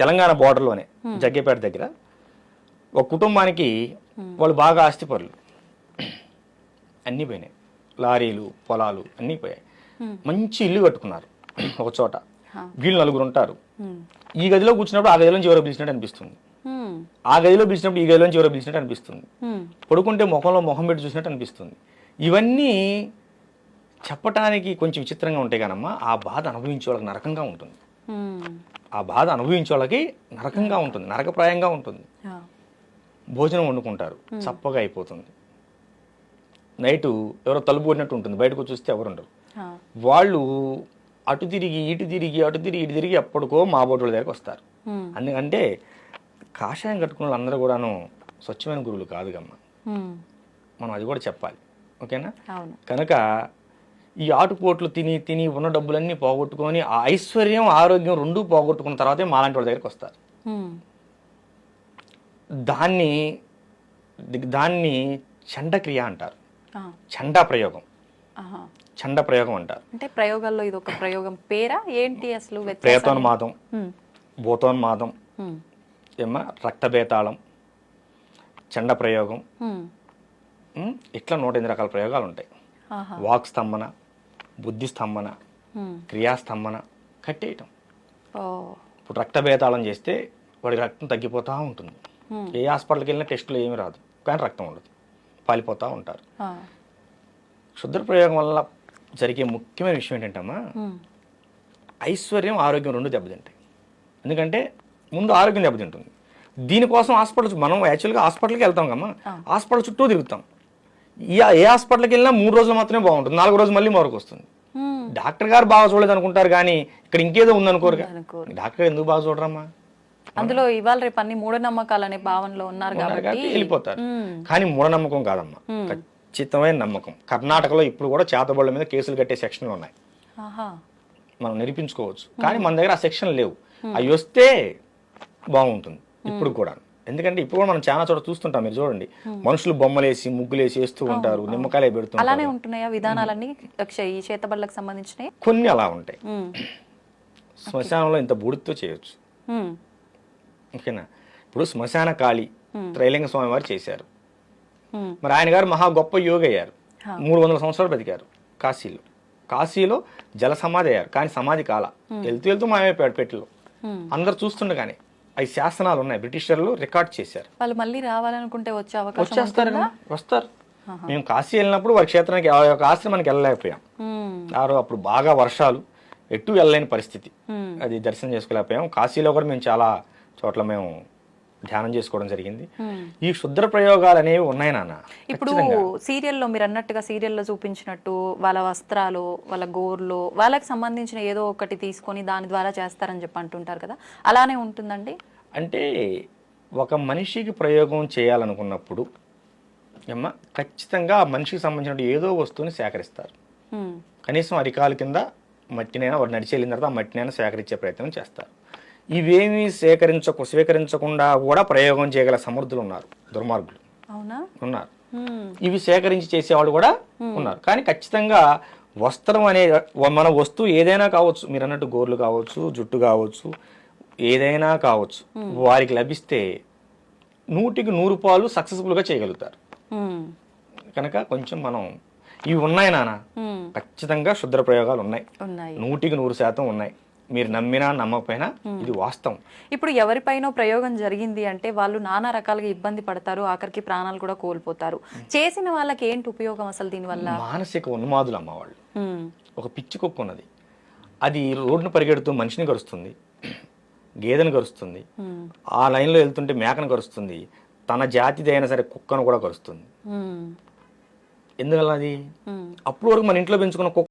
తెలంగాణ బోర్డర్లోనే జగ్గేపేట దగ్గర. ఒక కుటుంబానికి వాళ్ళు బాగా ఆస్తిపరులు అన్నీ పోయినాయి. లారీలు పొలాలు అన్నీ పోయాయి. మంచి ఇల్లు కట్టుకున్నారు. ఒక చోట. వీళ్ళు నలుగురు ఉంటారు. ఈ గదిలో కూర్చున్నప్పుడు ఆ గదిలోంచి ఎవరో పిలిచినట్టు అనిపిస్తుంది. ఆ గదిలో పిలిచినప్పుడు ఈ గదిలోంచి ఎవరో పిలిచినట్టు అనిపిస్తుంది. పడుకుంటే ముఖంలో ముఖం పెట్టి చూసినట్టు అనిపిస్తుంది. ఇవన్నీ చెప్పటానికి కొంచెం విచిత్రంగా ఉంటాయి కానమ్మా ఆ బాధ అనుభవించే వాళ్ళకి నరకంగా ఉంటుంది. ఆ బాధ అనుభవించే వాళ్ళకి నరకంగా ఉంటుంది నరకప్రాయంగా ఉంటుంది. భోజనం వండుకుంటారు చప్పగా అయిపోతుంది. నైటు ఎవరో తలుపు కొట్టినట్టు ఉంటుంది బయటకు చూస్తే ఎవరు ఉండరు ఆ. వాళ్ళు అటు తిరిగి ఇటు తిరిగి అటు తిరిగి ఇటు తిరిగి ఎప్పటికో మా బోటుల దగ్గరకు వస్తారు. అందుకంటే కాషాయం కట్టుకున్న వాళ్ళందరూ కూడాను స్వచ్ఛమైన గురువులు కాదుగమ్మ. మనం అది కూడా చెప్పాలి. ఓకేనా? కనుక ఈ ఆటుపోట్లు తిని తిని ఉన్న డబ్బులన్నీ పోగొట్టుకొని ఆ ఐశ్వర్యం ఆరోగ్యం రెండూ పోగొట్టుకున్న తర్వాతే మాలాంటి వాళ్ళ దగ్గరికి వస్తారు. దాన్ని దాన్ని చండక్రియ అంటారు. చండా ప్రయోగం. చండ ప్రయోగం అంటారు అంటే ప్రయోగాల్లో ఇది ఒక ప్రయోగం పేరా ఏంటి అసలు? ప్రేతోన్మాదం. భూతోన్మాదం. ఏమా రక్తబేతాళం చండ ప్రయోగం ఇట్లా నూట ఎనిమిది రకాల ప్రయోగాలు ఉంటాయి. వాక్ స్తంభన బుద్ధి స్తంభన. క్రియాస్తంభన కట్టేయటం. ఇప్పుడు రక్తభేతాళం చేస్తే వాడికి రక్తం తగ్గిపోతూ ఉంటుంది. ఏ హాస్పిటల్కి వెళ్ళినా టెస్టులు ఏమీ రాదు. కానీ రక్తం ఉండదు. పాలిపోతూ ఉంటారు. శుద్ర ప్రయోగం వల్ల జరిగే ముఖ్యమైన విషయం ఏంటంటమ్మా. ఐశ్వర్యం ఆరోగ్యం రెండు దెబ్బతింటాయి. ఎందుకంటే ముందు ఆరోగ్యం దెబ్బతింటుంది. దీనికోసం హాస్పిటల్ మనం యాక్చువల్గా హాస్పిటల్కి వెళ్తాం కమ్మా హాస్పిటల్ చుట్టూ తిరుగుతాం. ఏ హాస్పిటల్కి వెళ్ళినా మూడు రోజులు మాత్రమే బాగుంటుంది. నాలుగు రోజులు మళ్ళీ మరొక వస్తుంది. డాక్టర్ గారు బాగా చూడలేదు అనుకుంటారు కానీ ఇక్కడ ఇంకేదో ఉందనుకోరు. డాక్టర్ ఎందుకు బాగా చూడరమ్మా? అందులో ఇవాళ రేపు అన్ని మూఢనమ్మకాలు అనే భావనలో ఉన్నారు కాబట్టి వెళ్ళిపోతారు. కానీ మూఢనమ్మకం కాదమ్మా. ఖచ్చితమైన నమ్మకం. కర్ణాటకలో ఇప్పుడు కూడా చేతబడుల మీద కేసులు కట్టే సెక్షన్లు ఉన్నాయి. మనం నిరూపించుకోవచ్చు. కానీ మన దగ్గర ఆ సెక్షన్ లేవు. అవి వస్తే బాగుంటుంది. ఇప్పుడు కూడా ఎందుకంటే ఇప్పుడు కూడా మనం చాలా చోట చూస్తుంటాం మీరు చూడండి. మనుషులు బొమ్మలేసి ముగ్గులేసి వేస్తూ ఉంటారు నిమ్మకాయలే అలానే పెడుతుంటారు ఉంటున్నాయా విధానాలన్నీ? ఈ సంబంధించినవి? కొన్ని అలా ఉంటాయి. శ్మశానంలో ఇంత బూడితో చేయొచ్చు. ఓకేనా? ఇప్పుడు శ్మశాన కాళి త్రైలింగ స్వామి వారు చేశారు. మరి ఆయన గారు మహా గొప్ప యోగి అయ్యారు. మూడు వందల సంవత్సరాలు బతికారు కాశీలో. కాశీలో జల సమాధి అయ్యారు. కానీ సమాధి కాల. వెళ్తూ వెళ్తూ మాయమైపోయాడు పెట్టిలో. అందరు చూస్తుండగానే అవి శాసనాలు ఉన్నాయి. బ్రిటిషర్లు రికార్డ్ చేశారు. వాళ్ళు మళ్ళీ రావాలనుకుంటే వచ్చే అవకాశం వచ్చేస్తారు. వస్తారు. మేము కాశీ వెళ్ళినప్పుడు వారి క్షేత్రానికి ఆ యొక్క ఆశ్రమానికి వెళ్ళలేకపోయాం. ఉమ్. ఆ రోజు అప్పుడు బాగా వర్షాలు. ఎటు వెళ్ళలేని పరిస్థితి. అది దర్శనం చేసుకోలేకపోయాం. కాశీలో కూడా మేము చాలా చోట్ల మేము ధ్యానం చేసుకోవడం జరిగింది. ఈ క్షుద్ర ప్రయోగాలు అనేవి ఉన్నాయి నాన్న. ఇప్పుడు సీరియల్లో మీరు అన్నట్టుగా సీరియల్లో చూపించినట్టు వాళ్ళ వస్త్రాలు వాళ్ళ గోర్లు వాళ్ళకి సంబంధించిన ఏదో ఒకటి తీసుకొని దాని ద్వారా చేస్తారని చెప్పి అంటుంటారు కదా. అలానే ఉంటుందండి? అంటే ఒక మనిషికి ప్రయోగం చేయాలనుకున్నప్పుడు ఏమ్మ ఖచ్చితంగా ఆ మనిషికి సంబంధించిన ఏదో వస్తువుని సేకరిస్తారు. కనీసం అరికాలు కింద మట్టినైనా వాడు నడిచి వెళ్ళిన తర్వాత ఆ మట్టినైనా సేకరించే ప్రయత్నం చేస్తారు. ఇవేమీ సేకరించకు స్వీకరించకుండా కూడా ప్రయోగం చేయగల సమర్థులు ఉన్నారు. దుర్మార్గులు. ఉన్నారు. ఇవి సేకరించి చేసేవాళ్ళు కూడా ఉన్నారు. కానీ ఖచ్చితంగా వస్త్రం అనే మన వస్తువు ఏదైనా కావచ్చు మీరు అన్నట్టు గోర్లు కావచ్చు జుట్టు కావచ్చు ఏదైనా కావచ్చు వారికి లభిస్తే నూటికి నూరు పాలు సక్సెస్ఫుల్గా చేయగలుగుతారు. కనుక కొంచెం మనం ఇవి ఉన్నాయి నాన్న. ఉమ్. ఖచ్చితంగా శుద్ర ప్రయోగాలు ఉన్నాయి. నూటికి నూరు శాతం ఉన్నాయి. మీరు నమ్మినా నమ్మకపోయినా ఇది వాస్తవం. ఇప్పుడు ఎవరిపైనో ప్రయోగం జరిగింది అంటే వాళ్ళు నానా రకాలుగా ఇబ్బంది పడతారు ఆఖరికి ప్రాణాలు కూడా కోల్పోతారు. చేసిన వాళ్ళకి ఏంటి ఉపయోగం అసలు దీనివల్ల? మానసిక ఉన్మాదులు అమ్మవాళ్ళు. ఒక పిచ్చి కుక్క ఉన్నది. అది రోడ్డును పరిగెడుతూ మనిషిని కరుస్తుంది గేదెను కరుస్తుంది. ఆ లైన్లో వెళ్తుంటే మేకను కరుస్తుంది తన జాతిది అయినా సరే కుక్కను కూడా కరుస్తుంది. ఎందువల్ల అది. అప్పుడు వరకు మన ఇంట్లో పెంచుకున్న కుక్క